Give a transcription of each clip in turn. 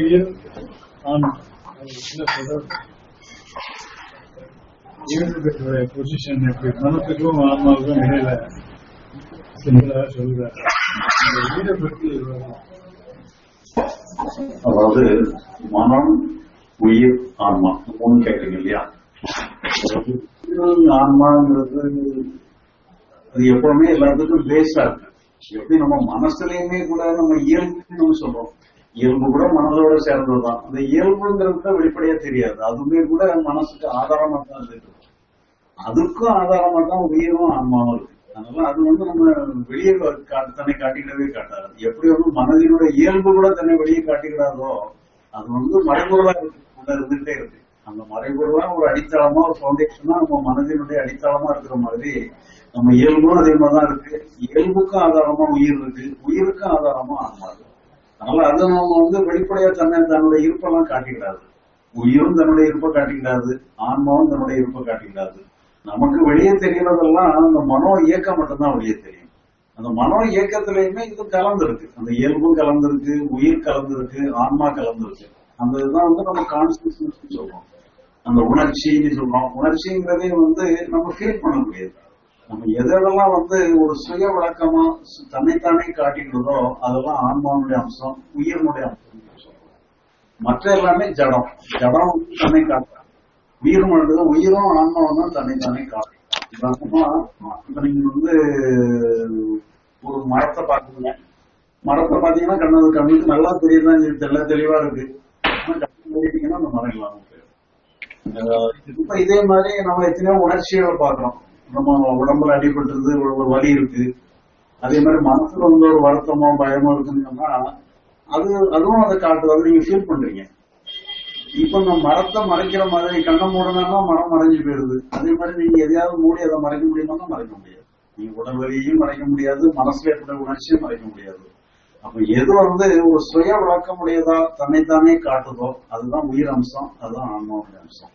clear on என்ன position எப்படி மனத்துக்கும் ஆன்மாவுக்கும் இடையில சிம்பிளா சொல்றாரு இந்த வீடை பத்தி அதாவது மனம் உயிர் ஆன்மா. மூணு கேட்டீங்க இல்லையா? ஆன்மாங்கிறது அது எப்பவுமே எல்லாத்துக்கும் பேஸா இருக்கு. எப்படி நம்ம மனசுலயுமே கூட நம்ம இயல்புன்னு சொல்றோம். இயல்பு கூட மனதோட சேர்ந்ததுதான். அந்த இயல்புங்கிறது தான் வெளிப்படையா தெரியாது. அதுவுமே கூட மனசுக்கு ஆதாரமா தான் இருக்கு. அதுக்கும் ஆதாரமா தான் உயிரும் ஆன்மாவும் இருக்கு. அதனால அது வந்து நம்ம வெளியே காட்டு- தன்னை காட்டிக்கிடவே காட்டாது. எப்படி வந்து மனதினுடைய இயல்பு கூட தன்னை வெளியே காட்டிக்கிடாதோ அது வந்து மறைபொருளா இருக்கு. உள்ள இருந்துகிட்டே இருக்கு. அந்த மறைபொருளா ஒரு அடித்தளமா ஒரு ஃபவுண்டேஷனா நம்ம மனதினுடைய அடித்தளமா இருக்கிற மாதிரி நம்ம இயல்பும் அதே மாதிரிதான் இருக்கு. இயல்புக்கும் ஆதாரமா உயிர் இருக்கு. உயிருக்கும் ஆதாரமா ஆன்மா இருக்கு. அதனால அதை நம்ம வந்து வெளிப்படையா தன்னை தன்னுடைய இருப்பெல்லாம் காட்டிக்கிடாது உயிரும் தன்னுடைய இருப்பை காட்டிக்கிடாது ஆன்மாவும் தன்னுடைய இருப்பை காட்டிக்கிடாது நமக்கு வெளியே தெரியறதெல்லாம் அந்த மனோ இயக்கம் மட்டும்தான் வெளியே தெரியும். அந்த மனோ இயக்கத்திலயுமே இது கலந்துருக்கு. அந்த இயல்பும் கலந்துருக்கு உயிர் கலந்துருக்கு ஆன்மா கலந்துருக்கு. அந்த இதுதான் வந்து நம்ம கான்சியஸ்னஸ் சொல்றோம். அந்த உணர்ச்சின்னு சொல்றோம். உணர்ச்சிங்கிறதையும் வந்து நம்ம ஃபீல் பண்ண முடியாது. நம்ம எதெல்லாம் வந்து ஒரு சுய விளக்கமா சு- தன்னைத்தானே காட்டிக்கிறதோ அதெல்லாம் ஆன்மாவுடைய அம்சம் உயிரினுடைய அம்சம் மற்ற எல்லாமே ஜடம். ஜடம் வந்து தன்னை காட்டுறாங்க. உயிர் மட்டும் உயிரும் ஆன்மாவும் தான் தன்னை தானே காட்டும் இப்ப நீங்க வந்து ஒரு மரத்தை பாக்குறீங்க மரத்தை பாத்தீங்கன்னா கண்ணது கண்ணுக்கு நல்லா தெரியுதுதான் செய்யுது, தெரியல தெளிவா இருக்கு. ஆனா அந்த மரம் இல்லாம இப்ப இதே மாதிரி நம்ம எத்தனையோ உணர்ச்சிகளை பாக்குறோம் நம்ம உடம்புல அடிபட்டுருது ஒரு வலி இருக்கு. அதே மாதிரி மனசுல வந்து ஒரு வருத்தமோ பயமோ இருக்குன்னு சொன்னா அது அதுவும் அதை காட்டுது. அதை நீங்க ஃபீல் பண்றீங்க. இப்ப இந்த மரத்தை மறைக்கிற மாதிரி கண்ணை மூடனா மரம் மறைஞ்சு போயிருது அதே மாதிரி நீங்க எதையாவது மூடி அதை மறைக்க முடியுமா மறைக்க முடியாது. நீங்க உடல் வலியையும் மறைக்க முடியாது மனசுல ஏற்பட்ட உணர்ச்சியும் மறைக்க முடியாது. அப்ப எது வந்து ஒரு சுய விளக்கமுடையதா தன்னைத்தானே காட்டுதோ அதுதான் உயிர் அம்சம் அதுதான் ஆன்மாவுடைய அம்சம்.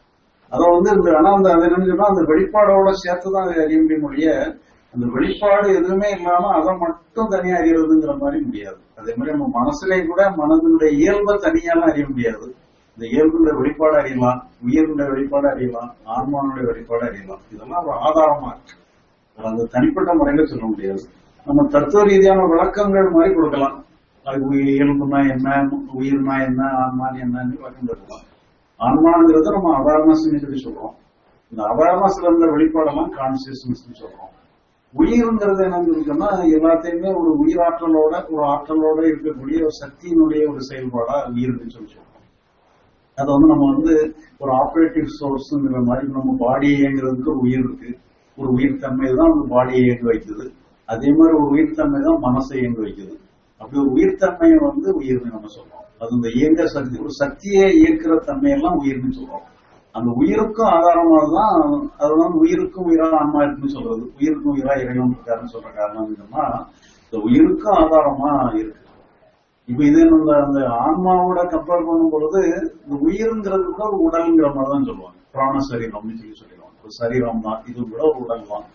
அதை வந்து இந்த ஆனா அந்த அது என்னன்னு சொன்னா அந்த வெளிப்பாடோட சேர்த்துதான் அதை அறிய முடியும் ஒழிய அந்த வெளிப்பாடு எதுவுமே இல்லாம அதை மட்டும் தனியா அறியறதுங்கிற மாதிரி முடியாது. அதே மாதிரி நம்ம மனசுலயே கூட மனதினுடைய இயல்பை தனியாலாம் அறிய முடியாது. இந்த இயல்புடைய வெளிப்பாடு அறியலாம் உயிரினுடைய வெளிப்பாடு அறியலாம் ஆன்மானுடைய வெளிப்பாடு அறியலாம். இதெல்லாம் ஒரு ஆதாரமா இருக்கு. அது அந்த தனிப்பட்ட முறையில சொல்ல முடியாது. நம்ம தத்துவ ரீதியான விளக்கங்கள் மாதிரி கொடுக்கலாம். அது உயிர் இயல்புனா என்ன உயிர்னா என்ன ஆன்மான் என்னன்னு விளக்கம் கொடுக்கலாம். அனுமானங்கிறத நம்ம அவேர்னஸ் சொல்லி சொல்றோம். இந்த அவேர்னஸ்ல இருந்த வெளிப்பாடெல்லாம் கான்சியஸ்னஸ் சொல்றோம். உயிருங்கிறது என்னன்னு சொன்னா எல்லாத்தையுமே ஒரு உயிராற்றலோட ஒரு ஆற்றலோட இருக்கக்கூடிய ஒரு சக்தியினுடைய ஒரு செயல்பாடா உயிர்னு சொல்லி சொல்றோம். அதை வந்து நம்ம வந்து ஒரு ஆப்ரேட்டிவ் சோர்ஸ்ங்கிற மாதிரி நம்ம பாடி இயங்குறதுக்கு ஒரு உயிர் இருக்கு. ஒரு உயிர் தன்மை தான் அந்த பாடியை இயங்க வைக்குது. அதே மாதிரி ஒரு உயிர் தன்மை தான் மனசை இயங்க வைக்குது. அப்படி ஒரு உயிர்த்தன்மையை வந்து உயிர்னு நம்ம சொல்றோம். அது இந்த இயங்க சக்தி ஒரு சக்தியை இயக்குற தன்மையெல்லாம் உயிர்னு சொல்றோம் அந்த உயிருக்கும் ஆதாரமா தான் அதுதான் உயிருக்கும் உயிரா ஆன்மா இருக்குன்னு சொல்றது. உயிருக்கும் உயிரா இறைவன் இருக்காருன்னு சொல்ற காரணம் என்னன்னா இந்த உயிருக்கும் ஆதாரமா இருக்கு. இப்ப இது நம்ம அந்த ஆன்மாவோட கம்பேர் பண்ணும் பொழுது இந்த உயிருங்கிறது கூட ஒரு உடல்ங்கிற மாதிரி தான் சொல்லுவாங்க. பிராண சரீரம் அப்படின்னு சொல்லி சொல்லிடுவாங்க. ஒரு சரீரம் தான் இது கூட ஒரு உடல் தான்.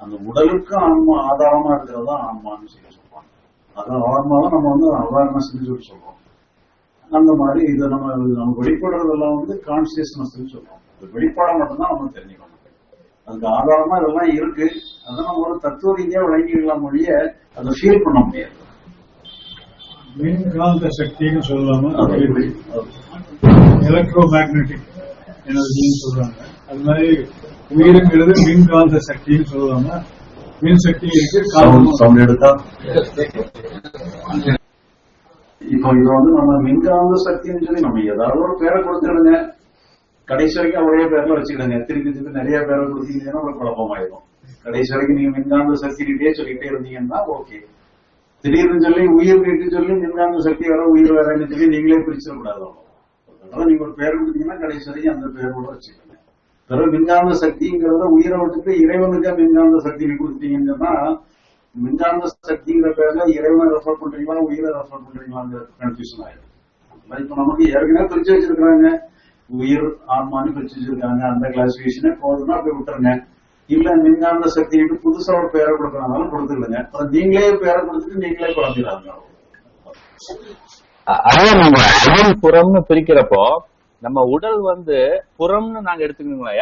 அந்த உடலுக்கு ஆன்மா ஆதாரமா இருக்கிறது தான் ஆன்மான்னு சொல்லி சொல்லுவாங்க. அதான் ஆன்மாவை நம்ம வந்து அவேர்னஸ் சொல்லி சொல்றோம். அந்த மாதிரி இதை நம்ம நம்ம வெளிப்படுறதெல்லாம் வந்து கான்சியஸ்னஸ் சொல்றோம் வெளிப்பாடம் மட்டும்தான் நம்ம தெரிஞ்சுக்கணும் அதுக்கு ஆதாரமா இதெல்லாம் இருக்கு. அதை நம்ம ஒரு தத்துவ ரீதியா விளங்கிக்கலாம் மொழிய அதை ஃபீல் பண்ண முடியாது. மின்காந்த சக்தின்னு எப்படி? எலக்ட்ரோ மேக்னெட்டிக் எனர்ஜின்னு சொல்றாங்க. அது மாதிரி உயிருங்கிறது மின்காந்த சக்தின்னு சொல்லலாமா மின் சக்தி இருக்கு காந்தமும் சவுண்ட் எடுத்தா? இப்போ இது வந்து நம்ம மின்காந்த சக்தின்னு சொல்லி நம்ம ஏதாவது ஒரு பேரை கொடுத்துடுங்க. கடைசி வரைக்கும் ஒரே பேர்ல வச்சுக்கிடுங்க. திருப்பி திருப்பி நிறைய பேரை கொடுத்தீங்கன்னா ஒரு குழப்பமாயிடும் கடைசி வரைக்கும் நீங்க மின்காந்த சக்திகிட்டே சொல்லிட்டே இருந்தீங்கன்னா ஓகே. திடீர்னு சொல்லி உயிர் கேட்டு சொல்லி மின்காந்த சக்தி வேற உயிர் வேறன்னு சொல்லி நீங்களே பிரிச்சிடக்கூடாது அதனால நீங்க ஒரு பேர் கொடுத்தீங்கன்னா கடைசி வரைக்கும் அந்த பேரோட வச்சுக்கோங்க. பிறகு மின்காந்த சக்திங்கிறத உயிரை விட்டுட்டு இறைவனுக்கு மின்காந்த சக்தி கொடுத்தீங்கன்னா மின்காந்த சக்திங்கிற பேர்ல இறைவனை ரெஃபர் பண்றீங்களா உயிரை ரெஃபர் பண்றீங்களாங்கிற கன்ஃபியூஷன் ஆயிடும் அதனால இப்ப நமக்கு ஏற்கனவே பிரிச்சு வச்சிருக்காங்க உயிர் ஆன்மான்னு பிரிச்சு வச்சிருக்காங்க. அந்த கிளாசிபிகேஷனே போதுன்னா போய் விட்டுருங்க. இல்ல மின்காந்த சக்திக்கு புதுசா ஒரு பேரை கொடுக்கறதுனால கொடுத்துருங்க. அப்புறம் நீங்களே பேரை கொடுத்துட்டு நீங்களே குழம்பிடாங்க அ- அதாவது நம்ம அகம் புறம்னு பிரிக்கிறப்போ நம்ம உடல் வந்து புறம்னு நாங்க எடுத்துக்கணுங்களா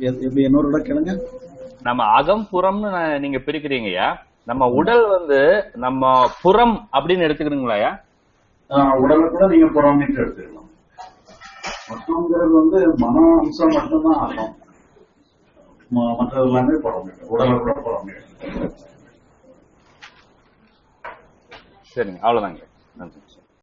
எ- எப்படி இன்னொரு இடம் கேளுங்க நம்ம அகம் புறம்னு நீங்க பிரிக்கிறீங்கய்யா நம்ம உடல் வந்து நம்ம புறம் அப்படின்னு ஆஹ் உடலை கூட நீங்க புறமேட்டு எடுத்துக்கலாம். மொத்தங்கிறது வந்து மன அம்சம் மட்டும்தான் ஆகும். ம- மற்றது எல்லாமே புறமேட்டு உடலை கூட புறமேட்டு சரிங்க. அவ்வளவுதாங்க. நன்றி.